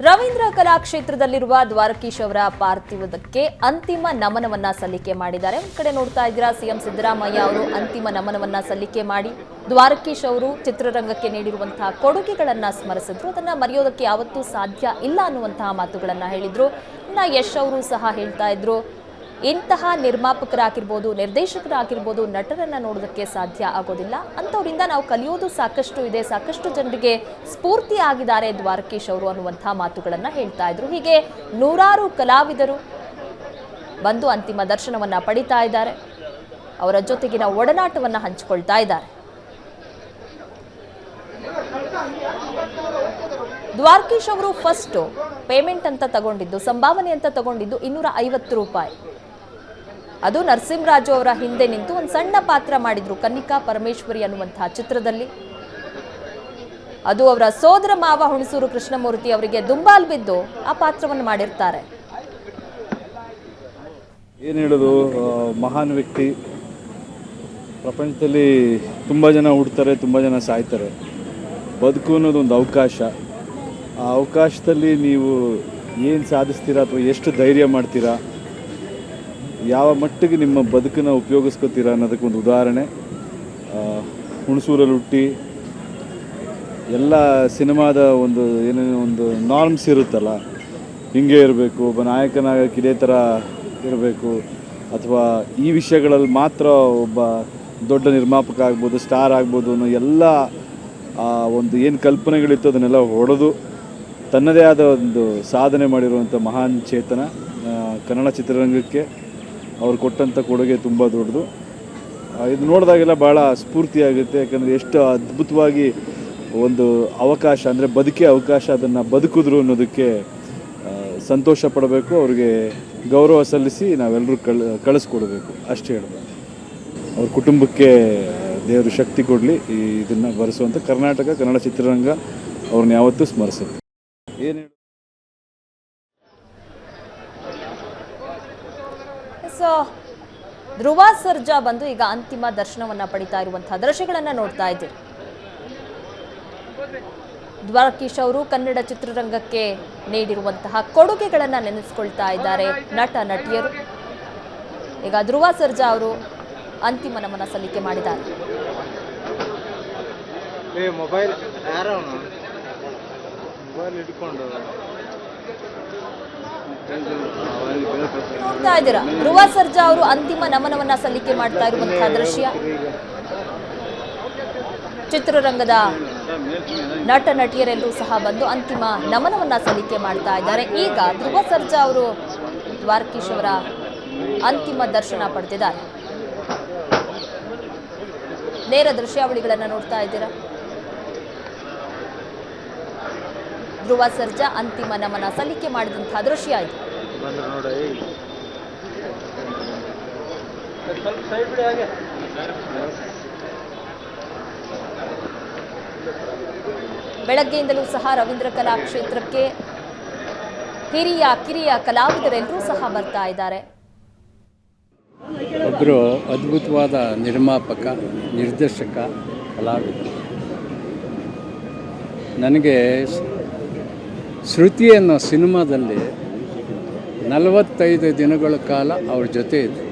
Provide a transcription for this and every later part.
ರವೀಂದ್ರ ಕಲಾಕ್ಷೇತ್ರದಲ್ಲಿರುವ ದ್ವಾರಕೀಶ್ ಅವರ ಪಾರ್ಥಿವದಕ್ಕೆ ಅಂತಿಮ ನಮನವನ್ನ ಸಲ್ಲಿಕೆ ಮಾಡಿದ್ದಾರೆ. ಒಂದ್ ಕಡೆ ನೋಡ್ತಾ ಇದ್ದೀರಾ, ಸಿಎಂ ಸಿದ್ದರಾಮಯ್ಯ ಅವರು ಅಂತಿಮ ನಮನವನ್ನ ಸಲ್ಲಿಕೆ ಮಾಡಿ ದ್ವಾರಕೀಶ್ ಅವರು ಚಿತ್ರರಂಗಕ್ಕೆ ನೀಡಿರುವಂತಹ ಕೊಡುಗೆಗಳನ್ನ ಸ್ಮರಿಸಿದ್ರು. ಅದನ್ನ ಮರೆಯೋದಕ್ಕೆ ಯಾವತ್ತೂ ಸಾಧ್ಯ ಇಲ್ಲ ಅನ್ನುವಂತಹ ಮಾತುಗಳನ್ನ ಹೇಳಿದ್ರು. ಇನ್ನ ಯಶ್ ಅವರು ಸಹ ಹೇಳ್ತಾ ಇದ್ರು. ಇಂತಹ ನಿರ್ಮಾಪಕರಾಗಿರ್ಬೋದು, ನಿರ್ದೇಶಕರಾಗಿರ್ಬೋದು ನಟರನ್ನು ನೋಡೋದಕ್ಕೆ ಸಾಧ್ಯ ಆಗೋದಿಲ್ಲ. ಅಂಥವರಿಂದ ನಾವು ಕಲಿಯೋದು ಸಾಕಷ್ಟು ಇದೆ. ಸಾಕಷ್ಟು ಜನರಿಗೆ ಸ್ಫೂರ್ತಿ ಆಗಿದ್ದಾರೆ ದ್ವಾರಕೀಶ್ ಅವರು ಅನ್ನುವಂಥ ಮಾತುಗಳನ್ನು ಹೇಳ್ತಾ ಇದ್ರು. ಹೀಗೆ ನೂರಾರು ಕಲಾವಿದರು ಬಂದು ಅಂತಿಮ ದರ್ಶನವನ್ನು ಪಡಿತಾ ಇದ್ದಾರೆ. ಅವರ ಜೊತೆಗಿನ ಒಡನಾಟವನ್ನು ಹಂಚಿಕೊಳ್ತಾ ಇದ್ದಾರೆ. ದ್ವಾರಕೀಶ್ ಅವರು ಫಸ್ಟು ಪೇಮೆಂಟ್ ಅಂತ ತಗೊಂಡಿದ್ದು, ಸಂಭಾವನೆ ಅಂತ ತಗೊಂಡಿದ್ದು ಇನ್ನೂರ ಐವತ್ತು ರೂಪಾಯಿ. ಅದು ನರಸಿಂಹರಾಜು ಅವರ ಹಿಂದೆ ನಿಂತು ಒಂದು ಸಣ್ಣ ಪಾತ್ರ ಮಾಡಿದ್ರು, ಕನ್ನಿಕಾ ಪರಮೇಶ್ವರಿ ಅನ್ನುವಂತಹ ಚಿತ್ರದಲ್ಲಿ. ಅದು ಅವರ ಸೋದರ ಮಾವ ಹುಣಸೂರು ಕೃಷ್ಣಮೂರ್ತಿ ಅವರಿಗೆ ದುಂಬಾಲ್ ಬಿದ್ದು ಆ ಪಾತ್ರವನ್ನು ಮಾಡಿರ್ತಾರೆ. ಏನು ಹೇಳೋದು ಮಹಾನ್ ವ್ಯಕ್ತಿ. ಪ್ರಪಂಚದಲ್ಲಿ ತುಂಬ ಜನ ಹುಡ್ತಾರೆ, ತುಂಬ ಜನ ಸಾಯ್ತಾರೆ. ಬದುಕು ಅನ್ನೋದು ಒಂದು ಅವಕಾಶ. ಆ ಅವಕಾಶದಲ್ಲಿ ನೀವು ಏನು ಸಾಧಿಸ್ತೀರಾ ಅಥವಾ ಎಷ್ಟು ಧೈರ್ಯ ಮಾಡ್ತೀರಾ? ಯಾವ ಮಟ್ಟಿಗೆ ನಿಮ್ಮ ಬದುಕನ್ನು ಉಪಯೋಗಿಸ್ಕೋತೀರಾ ಅನ್ನೋದಕ್ಕೆ ಒಂದು ಉದಾಹರಣೆ. ಹುಣಸೂರಲ್ಲಿ ಹುಟ್ಟಿ ಎಲ್ಲ ಸಿನಿಮಾದ ಒಂದು ಏನೇನೋ ಒಂದು ನಾರ್ಮ್ಸ್ ಇರುತ್ತಲ್ಲ, ಹಿಂಗೆ ಇರಬೇಕು, ಒಬ್ಬ ನಾಯಕನಾಗಕ್ಕೆ ಇದೇ ಥರ ಇರಬೇಕು, ಅಥವಾ ಈ ವಿಷಯಗಳಲ್ಲಿ ಮಾತ್ರ ಒಬ್ಬ ದೊಡ್ಡ ನಿರ್ಮಾಪಕ ಆಗ್ಬೋದು ಸ್ಟಾರ್ ಆಗ್ಬೋದು ಅನ್ನೋ ಎಲ್ಲ ಒಂದು ಏನು ಕಲ್ಪನೆಗಳಿತ್ತು ಅದನ್ನೆಲ್ಲ ಹೊಡೆದು, ತನ್ನದೇ ಆದ ಒಂದು ಸಾಧನೆ ಮಾಡಿರುವಂಥ ಮಹಾನ್ ಚೇತನ ಕನ್ನಡ ಚಿತ್ರರಂಗಕ್ಕೆ. ಅವ್ರು ಕೊಟ್ಟಂಥ ಕೊಡುಗೆ ತುಂಬ ದೊಡ್ಡದು. ಇದು ನೋಡಿದಾಗೆಲ್ಲ ಭಾಳ ಸ್ಫೂರ್ತಿಯಾಗುತ್ತೆ ಯಾಕಂದರೆ ಎಷ್ಟು ಅದ್ಭುತವಾಗಿ ಒಂದು ಅವಕಾಶ, ಅಂದರೆ ಬದುಕೇ ಅವಕಾಶ ಅದನ್ನು ಬದುಕಿದ್ರು ಅನ್ನೋದಕ್ಕೆ ಸಂತೋಷ ಪಡಬೇಕು, ಅವ್ರಿಗೆ ಗೌರವ ಸಲ್ಲಿಸಿ ನಾವೆಲ್ಲರೂ ಕಳ್, ಕಳಿಸ್ಕೊಡ್ಬೇಕು, ಅಷ್ಟೇ ಹೇಳ್ಬೋದು. ಅವ್ರ ಕುಟುಂಬಕ್ಕೆ ದೇವರು ಶಕ್ತಿ ಕೊಡಲಿ, ಈ ಇದನ್ನು ಬರೆಸುವಂಥ ಕರ್ನಾಟಕ, ಕನ್ನಡ ಚಿತ್ರರಂಗ, ಅವ್ರನ್ನ ಯಾವತ್ತೂ ಸ್ಮರಿಸುತ್ತೆ. ಏನು ಸೊ ಧ್ರುವ ಸರ್ಜಾ ಬಂದು ಈಗ ಅಂತಿಮ ದರ್ಶನವನ್ನ ಪಡಿತಾ ಇರುವಂತಹ ದೃಶ್ಯಗಳನ್ನ ನೋಡ್ತಾ ಇದ್ದೀರಿ. ದ್ವಾರಕೀಶ್ ಅವರು ಕನ್ನಡ ಚಿತ್ರರಂಗಕ್ಕೆ ನೀಡಿರುವಂತಹ ಕೊಡುಗೆಗಳನ್ನ ನೆನೆಸ್ಕೊಳ್ತಾ ಇದ್ದಾರೆ ನಟ, ನಟಿಯರು. ಈಗ ಧ್ರುವ ಸರ್ಜಾ ಅವರು ಅಂತಿಮ ನಮನ ಸಲ್ಲಿಕೆ ಮಾಡಿದ್ದಾರೆ. ಮೊಬೈಲ್ ಹಿಡ್ಕೊಂಡು. ನೋಡ್ತಾ ಇದ್ದೀರಾ? ಧ್ರುವ ಸರ್ಜಾ ಅವರು ಅಂತಿಮ ನಮನವನ್ನ ಸಲ್ಲಿಕೆ ಮಾಡ್ತಾ ಇರುವಂತಹ ದೃಶ್ಯ. ಚಿತ್ರರಂಗದ ನಟ, ನಟಿಯರೆಲ್ಲರೂ ಸಹ ಬಂದು ಅಂತಿಮ ನಮನವನ್ನ ಸಲ್ಲಿಕೆ ಮಾಡ್ತಾ ಇದ್ದಾರೆ. ಈಗ ಧ್ರುವ ಸರ್ಜಾ ಅವರು ದ್ವಾರಕೀಶ್ ಅವರ ಅಂತಿಮ ದರ್ಶನ ಪಡೆದಿದ್ದಾರೆ. ನೇರ ದೃಶ್ಯಾವಳಿಗಳನ್ನ ನೋಡ್ತಾ ಇದ್ದೀರಾ? ಧ್ರುವ ಸರ್ಜಾ ಅಂತಿಮ ನಮನ ಸಲ್ಲಿಕೆ ಮಾಡಿದಂತಹ ದೃಶ್ಯ ಇದು. ಬೆಳಗ್ಗೆಯಿಂದಲೂ ಸಹ ರವೀಂದ್ರ ಕಲಾ ಕ್ಷೇತ್ರಕ್ಕೆ ಹಿರಿಯ ಕಿರಿಯ ಕಲಾವಿದರೆಲ್ಲರೂ ಸಹ ಬರ್ತಾ ಇದ್ದಾರೆ. ಒಬ್ಬರು ಅದ್ಭುತವಾದ ನಿರ್ಮಾಪಕ ನಿರ್ದೇಶಕ ಕಲಾವಿದರು ನನಗೆ ಶ್ರುತಿ ಅನ್ನೋ ಸಿನಿಮಾದಲ್ಲಿ ನಲವತ್ತೈದು ದಿನಗಳ ಕಾಲ ಅವ್ರ ಜೊತೆ ಇದ್ದರು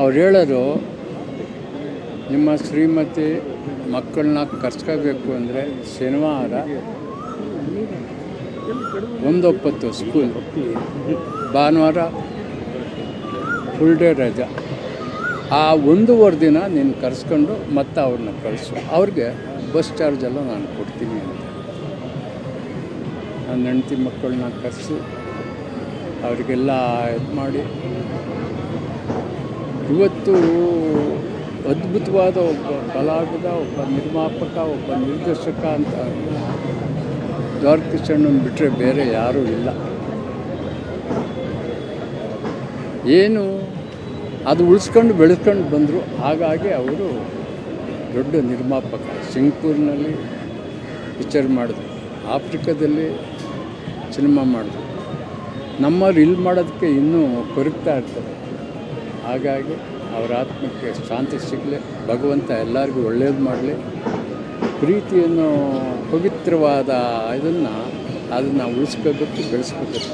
ಅವ್ರು ಹೇಳೋರು ನಿಮ್ಮ ಶ್ರೀಮತಿ ಮಕ್ಕಳನ್ನ ಕರ್ಸ್ಕೋಬೇಕು ಅಂದರೆ ಶನಿವಾರ ಒಂದೊಪ್ಪತ್ತು ಸ್ಕೂಲ್ ಭಾನುವಾರ ಫುಲ್ ಡೇ ರಜಾ. ಆ ಒಂದೂವರೆ ದಿನ ನೀನು ಕರೆಸ್ಕೊಂಡು ಮತ್ತೆ ಅವ್ರನ್ನ ಕಳಿಸು. ಅವ್ರಿಗೆ ಬಸ್ ಚಾರ್ಜೆಲ್ಲ ನಾನು ಕೊಡ್ತೀನಿ ಅಂತ. ನನ್ನ ಹೆಂಡತಿ ಮಕ್ಕಳನ್ನ ಕರೆಸಿ ಅವರಿಗೆಲ್ಲ ಇದು ಮಾಡಿ. ಇವತ್ತು ಅದ್ಭುತವಾದ ಒಬ್ಬ ಕಲಾವಿದ, ಒಬ್ಬ ನಿರ್ಮಾಪಕ, ಒಬ್ಬ ನಿರ್ದೇಶಕ ಅಂತ ದ್ವಾರಕೃಷ್ಣನ್ ಬಿಟ್ಟರೆ ಬೇರೆ ಯಾರೂ ಇಲ್ಲ. ಏನು ಅದು ಉಳಿಸ್ಕೊಂಡು ಬೆಳೆಸ್ಕೊಂಡು ಬಂದರು, ಹಾಗಾಗಿ ಅವರು ದೊಡ್ಡ ನಿರ್ಮಾಪಕ. ಸಿಂಗ್ಪೂರ್ನಲ್ಲಿ ಪಿಕ್ಚರ್ ಮಾಡಿದ್ರು. ಆಫ್ರಿಕಾದಲ್ಲಿ ಸಿನಿಮಾ ಮಾಡಿದ್ರು. ನಮ್ಮವ್ರು ಇಲ್ಲಿ ಮಾಡೋದಕ್ಕೆ ಇನ್ನೂ ಕೊರಗ್ತಾ ಇರ್ತಾರೆ. ಹಾಗಾಗಿ ಅವರ ಆತ್ಮಕ್ಕೆ ಶಾಂತಿ ಸಿಗಲಿ, ಭಗವಂತ ಎಲ್ಲರಿಗೂ ಒಳ್ಳೇದು ಮಾಡಲಿ. ಪ್ರೀತಿಯನ್ನು ಪವಿತ್ರವಾದ ಇದನ್ನು ಅದನ್ನು ಉಳಿಸ್ಕೋಬೇಕು, ಬೆಳೆಸ್ಕೋಬೇಕು.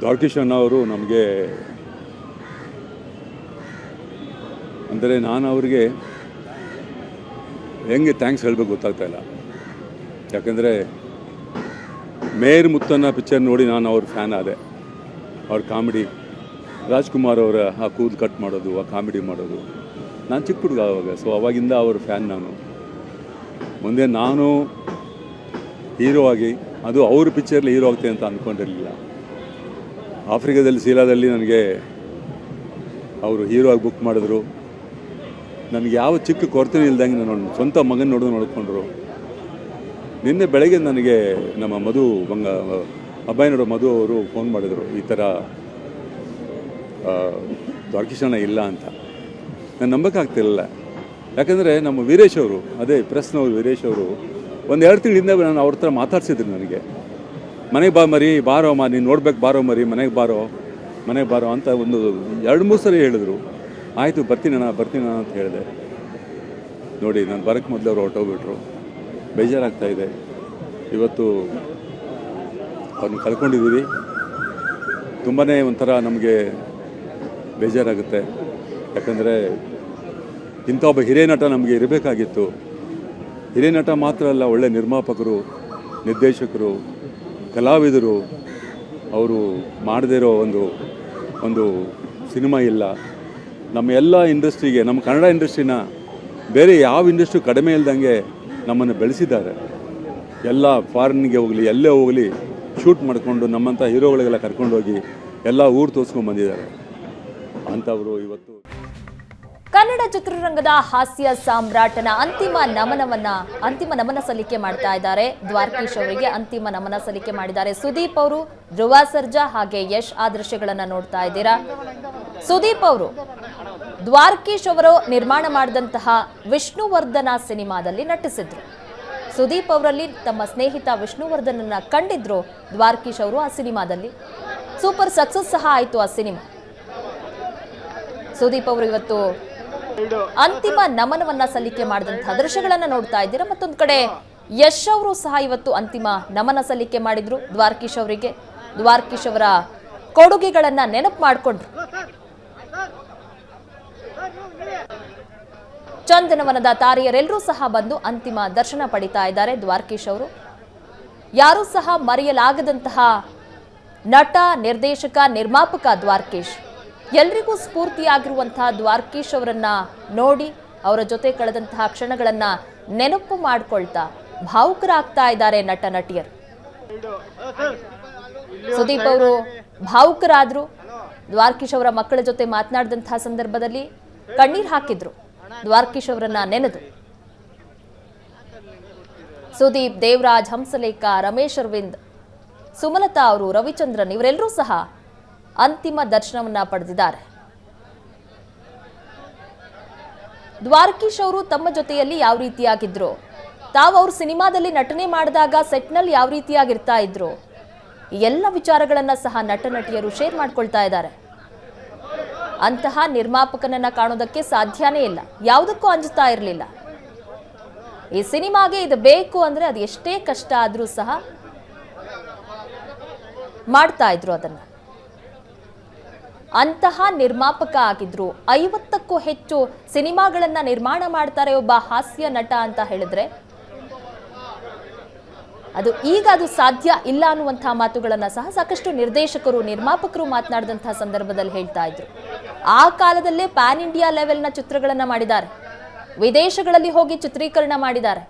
ದ್ವಾರಕೀಶಣ್ಣ ಅವರು ನಮಗೆ ಅಂದರೆ ನಾನು ಅವ್ರಿಗೆ ಹೆಂಗೆ ಥ್ಯಾಂಕ್ಸ್ ಹೇಳಬೇಕು ಗೊತ್ತಾಗ್ತಾ ಇಲ್ಲ. ಯಾಕಂದರೆ ಮೇರ್ ಮುತ್ತನ್ನ ಪಿಕ್ಚರ್ ನೋಡಿ ನಾನು ಅವ್ರ ಫ್ಯಾನ್ ಆದೆ. ಅವ್ರ ಕಾಮಿಡಿ ರಾಜ್ಕುಮಾರ್ ಅವರ ಆ ಕೂದಲು ಕಟ್ ಮಾಡೋದು, ಆ ಕಾಮಿಡಿ ಮಾಡೋದು. ನಾನು ಚಿಕ್ಕ ಹುಡುಗ ಅವಾಗ ಸೊ ಅವಾಗಿಂದ ಅವ್ರ ಫ್ಯಾನ್ ನಾನು. ಮುಂದೆ ನಾನು ಹೀರೋ ಆಗಿ, ಅದು ಅವ್ರ ಪಿಕ್ಚರ್ಲಿ ಹೀರೋ ಆಗ್ತೀನಿ ಅಂತ ಅಂದ್ಕೊಂಡಿರಲಿಲ್ಲ ಆಫ್ರಿಕಾದಲ್ಲಿ ಸೀಲಾದಲ್ಲಿ ನನಗೆ ಅವರು ಹೀರೋ ಆಗಿ ಬುಕ್ ಮಾಡಿದ್ರು. ನನಗೆ ಯಾವ ಚಿಕ್ಕ ಕೊರತೆ ಇಲ್ದಂಗೆ ನಾನು ಸ್ವಂತ ಮಗನ ನೋಡಿದ್ರು ನೋಡ್ಕೊಂಡ್ರು. ನಿನ್ನೆ ಬೆಳಗ್ಗೆ ನನಗೆ ನಮ್ಮ ಮಧು ಬಂಗ ಅಬ್ಬಾಯಿನವರು ಮಧು ಅವರು ಫೋನ್ ಮಾಡಿದರು, ಈ ಥರ ದ್ವಾರಕೀಶಣ್ಣ ಇಲ್ಲ ಅಂತ. ನಾನು ನಂಬಕ್ಕಾಗ್ತಿರಲಿಲ್ಲ. ಯಾಕಂದರೆ ನಮ್ಮ ವೀರೇಶ್ ಅವರು, ಅದೇ ಪ್ರೆಸ್ನವರು ವೀರೇಶ್ ಅವರು, ಒಂದು ಎರಡು ತಿಂಗಳಿಂದ ನಾನು ಅವ್ರ ಹತ್ರ ಮಾತಾಡ್ಸಿದ್ರು ನನಗೆ. ಮನೆಗೆ ಬಾ ಮರಿ, ಬಾರೋ ಮಾ ನೀನು ನೋಡ್ಬೇಕು, ಬಾರೋ ಮರಿ, ಮನೆಗೆ ಬಾರೋ ಮನೆಗೆ ಬಾರೋ ಅಂತ ಒಂದು ಎರಡು ಮೂರು ಸರಿ ಹೇಳಿದ್ರು. ಆಯಿತು ಬರ್ತೀನಣ್ಣ ಬರ್ತೀನಣ್ಣ ಅಂತ ಹೇಳಿದೆ. ನೋಡಿ, ನಾನು ಬರೋಕ್ಕೆ ಮೊದಲು ಅವರು ಹೊರಟೋಗ್ಬಿಟ್ರು. ಬೇಜಾರಾಗ್ತಾ ಇದೆ. ಇವತ್ತು ಅವ್ರನ್ನ ಕಳ್ಕೊಂಡಿದ್ದೀವಿ ತುಂಬಾ ಒಂಥರ ನಮಗೆ ಬೇಜಾರಾಗುತ್ತೆ. ಯಾಕಂದರೆ ಇಂಥ ಒಬ್ಬ ಹಿರಿಯ ನಟ ನಮಗೆ ಇರಬೇಕಾಗಿತ್ತು. ಹಿರಿಯ ನಟ ಮಾತ್ರ ಅಲ್ಲ, ಒಳ್ಳೆ ನಿರ್ಮಾಪಕರು, ನಿರ್ದೇಶಕರು, ಕಲಾವಿದರು, ಅವರು ಮಾಡದೇ ಇರೋ ಒಂದು ಒಂದು ಸಿನಿಮಾ ಇಲ್ಲ. ನಮ್ಮ ಎಲ್ಲ ಇಂಡಸ್ಟ್ರಿಗೆ, ನಮ್ಮ ಕನ್ನಡ ಇಂಡಸ್ಟ್ರಿನ ಬೇರೆ ಯಾವ ಇಂಡಸ್ಟ್ರಿ ಕಡಿಮೆ ಇಲ್ದಂಗೆ ನಮ್ಮನ್ನು ಬೆಳೆಸಿದ್ದಾರೆ. ಎಲ್ಲ ಫಾರಿನ್ಗೆ ಹೋಗಲಿ, ಎಲ್ಲೇ ಹೋಗಲಿ, ಶೂಟ್ ಮಾಡಿಕೊಂಡು ನಮ್ಮಂಥ ಹೀರೋಗಳಿಗೆಲ್ಲ ಕರ್ಕೊಂಡೋಗಿ ಎಲ್ಲ ಊರು ತೋರಿಸ್ಕೊಂಡು ಬಂದಿದ್ದಾರೆ. ಅಂಥವರು ಇವತ್ತು. ಕನ್ನಡ ಚಿತ್ರರಂಗದ ಹಾಸ್ಯ ಸಾಮ್ರಾಟನ ಅಂತಿಮ ನಮನವನ್ನ, ಅಂತಿಮ ನಮನ ಸಲ್ಲಿಕೆ ಮಾಡ್ತಾ ಇದ್ದಾರೆ. ದ್ವಾರಕೀಶ್ ಅವರಿಗೆ ಅಂತಿಮ ನಮನ ಸಲ್ಲಿಕೆ ಮಾಡಿದ್ದಾರೆ. ಸುದೀಪ್ ಅವರು ಧ್ರುವ ಸರ್ಜಾ ಹಾಗೆ ಯಶ್ ಆ ದೃಶ್ಯಗಳನ್ನ ನೋಡ್ತಾ ಇದ್ದೀರಾ? ಸುದೀಪ್ ಅವರು ದ್ವಾರಕೀಶ್ ಅವರು ನಿರ್ಮಾಣ ಮಾಡಿದಂತಹ ವಿಷ್ಣುವರ್ಧನ ಸಿನಿಮಾದಲ್ಲಿ ನಟಿಸಿದ್ರು. ಸುದೀಪ್ ಅವರಲ್ಲಿ ತಮ್ಮ ಸ್ನೇಹಿತ ವಿಷ್ಣುವರ್ಧನನ್ನ ಕಂಡಿದ್ರು ದ್ವಾರಕೀಶ್ ಅವರು ಆ ಸಿನಿಮಾದಲ್ಲಿ. ಸೂಪರ್ ಸಕ್ಸಸ್ ಸಹ ಆಯಿತು ಆ ಸಿನಿಮಾ. ಸುದೀಪ್ ಅವರು ಇವತ್ತು ಅಂತಿಮ ನಮನವನ್ನ ಸಲ್ಲಿಕೆ ಮಾಡಿದಂತಹ ದೃಶ್ಯಗಳನ್ನ ನೋಡ್ತಾ ಇದ್ದೀರಾ? ಮತ್ತೊಂದು ಕಡೆ ಯಶ್ ಅವರು ಸಹ ಇವತ್ತು ಅಂತಿಮ ನಮನ ಸಲ್ಲಿಕೆ ಮಾಡಿದ್ರು ದ್ವಾರಕೀಶ್ ಅವರಿಗೆ. ದ್ವಾರಕೀಶ್ ಅವರ ಕೊಡುಗೆಗಳನ್ನ ನೆನಪು ಮಾಡಿಕೊಂಡ್ರು. ಚಂದನವನದ ತಾರೆಯರೆಲ್ಲರೂ ಸಹ ಬಂದು ಅಂತಿಮ ದರ್ಶನ ಪಡಿತಾ ಇದ್ದಾರೆ. ದ್ವಾರಕೀಶ್ ಅವರು ಯಾರೂ ಸಹ ಮರೆಯಲಾಗದಂತಹ ನಟ, ನಿರ್ದೇಶಕ, ನಿರ್ಮಾಪಕ ದ್ವಾರಕೀಶ್ ಎಲ್ರಿಗೂ ಸ್ಫೂರ್ತಿಯಾಗಿರುವಂತಹ ದ್ವಾರಕೀಶ್ ಅವರನ್ನ ನೋಡಿ, ಅವರ ಜೊತೆ ಕಳೆದಂತಹ ಕ್ಷಣಗಳನ್ನ ನೆನಪು ಮಾಡಿಕೊಳ್ತಾ ಭಾವುಕರಾಗ್ತಾ ಇದ್ದಾರೆ ನಟ, ನಟಿಯರು. ಸುದೀಪ್ ಅವರು ಭಾವುಕರಾದ್ರು. ದ್ವಾರಕೀಶ್ ಅವರ ಮಕ್ಕಳ ಜೊತೆ ಮಾತನಾಡಿದಂತಹ ಸಂದರ್ಭದಲ್ಲಿ ಕಣ್ಣೀರ್ ಹಾಕಿದ್ರು. ದ್ವಾರಕೀಶ್ ಅವರನ್ನ ನೆನೆದು. ಸುದೀಪ್, ದೇವರಾಜ್, ಹಂಸಲೇಖ, ರಮೇಶ್ ಅರವಿಂದ್, ಸುಮಲತಾ ಅವರು, ರವಿಚಂದ್ರನ್ ಇವರೆಲ್ಲರೂ ಸಹ ಅಂತಿಮ ದರ್ಶನವನ್ನ ಪಡೆದಿದ್ದಾರೆ. ದ್ವಾರಕೀಶ್ ಅವರು ತಮ್ಮ ಜೊತೆಯಲ್ಲಿ ಯಾವ ರೀತಿಯಾಗಿದ್ರು? ತಾವು ಅವ್ರ ಸಿನಿಮಾದಲ್ಲಿ ನಟನೆ ಮಾಡಿದಾಗ ಸೆಟ್ನಲ್ಲಿ ಯಾವ ರೀತಿಯಾಗಿರ್ತಾ ಇದ್ರು? ಎಲ್ಲ ವಿಚಾರಗಳನ್ನ ಸಹ ನಟ ನಟಿಯರು ಶೇರ್ ಮಾಡ್ಕೊಳ್ತಾ ಇದ್ದಾರೆ. ಅಂತಹ ನಿರ್ಮಾಪಕನನ್ನ ಕಾಣೋದಕ್ಕೆ ಸಾಧ್ಯನೇ ಇಲ್ಲ. ಯಾವುದಕ್ಕೂ ಅಂಜುತ್ತಾ ಇರಲಿಲ್ಲ. ಈ ಸಿನಿಮಾಗೆ ಇದು ಬೇಕು ಅಂದ್ರೆ ಅದು ಎಷ್ಟೇ ಕಷ್ಟ ಆದ್ರೂ ಸಹ ಮಾಡ್ತಾ ಇದ್ರು ಅದನ್ನ. ಅಂತಹ ನಿರ್ಮಾಪಕ ಆಗಿದ್ರು. ಐವತ್ತಕ್ಕೂ ಹೆಚ್ಚು ಸಿನಿಮಾಗಳನ್ನ ನಿರ್ಮಾಣ ಮಾಡ್ತಾರೆ ಒಬ್ಬ ಹಾಸ್ಯ ನಟ ಅಂತ ಹೇಳಿದ್ರೆ ಅದು ಈಗ ಅದು ಸಾಧ್ಯ ಇಲ್ಲ ಅನ್ನುವಂತಹ ಮಾತುಗಳನ್ನ ಸಹ ಸಾಕಷ್ಟು ನಿರ್ದೇಶಕರು, ನಿರ್ಮಾಪಕರು ಮಾತನಾಡಿದಂತಹ ಸಂದರ್ಭದಲ್ಲಿ ಹೇಳ್ತಾ ಇದ್ರು. ಆ ಕಾಲದಲ್ಲೇ ಪ್ಯಾನ್ ಇಂಡಿಯಾ ಲೆವೆಲ್ನ ಚಿತ್ರಗಳನ್ನು ಮಾಡಿದ್ದಾರೆ. ವಿದೇಶಗಳಲ್ಲಿ ಹೋಗಿ ಚಿತ್ರೀಕರಣ ಮಾಡಿದ್ದಾರೆ.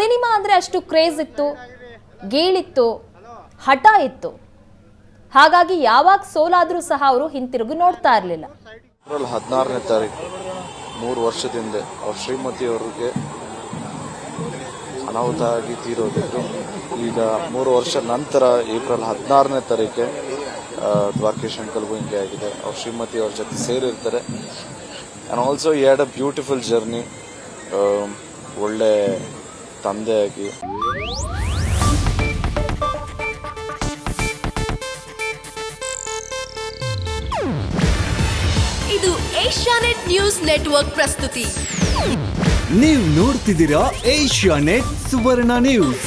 ಸಿನಿಮಾ ಅಂದ್ರೆ ಅಷ್ಟು ಕ್ರೇಜ್ ಇತ್ತು, ಗೀಳಿತ್ತು, ಹಠ ಇತ್ತು. ಹಾಗಾಗಿ ಯಾವಾಗ ಸೋಲಾದರೂ ಸಹ ಅವರು ಹಿಂತಿರುಗಿ ನೋಡ್ತಾ ಇರಲಿಲ್ಲ. ಏಪ್ರಿಲ್ ಹದಿನಾರನೇ ತಾರೀಕು, ಮೂರು ವರ್ಷದಿಂದ ಅವ್ರ ಶ್ರೀಮತಿ ಅವ್ರಿಗೆ ಅನಾಹುತ ಆಗಿ ತೀರೋದಿತ್ತು. ಈಗ ಮೂರು ವರ್ಷ ನಂತರ ಏಪ್ರಿಲ್ ಹದಿನಾರನೇ ತಾರೀಕೆ ದ್ವಾರಕೇಶ್ ಅಂಕಲ್ಗೂ ಹಿಂಗೆ ಆಗಿದೆ. ಅವ್ರ ಶ್ರೀಮತಿ ಅವ್ರ ಜೊತೆ ಸೇರಿರ್ತಾರೆ. And also he had a beautiful journey ಒಳ್ಳೆ ತಂದೆಯಾಗಿ ಇದು ಏಷ್ಯಾನೆಟ್ ನ್ಯೂಸ್ ನೆಟ್ವರ್ಕ್ ಪ್ರಸ್ತುತಿ. ನೀವು ನೋಡ್ತಿದ್ದೀರಾ ಏಷ್ಯಾನೆಟ್ ಸುವರ್ಣ ನ್ಯೂಸ್.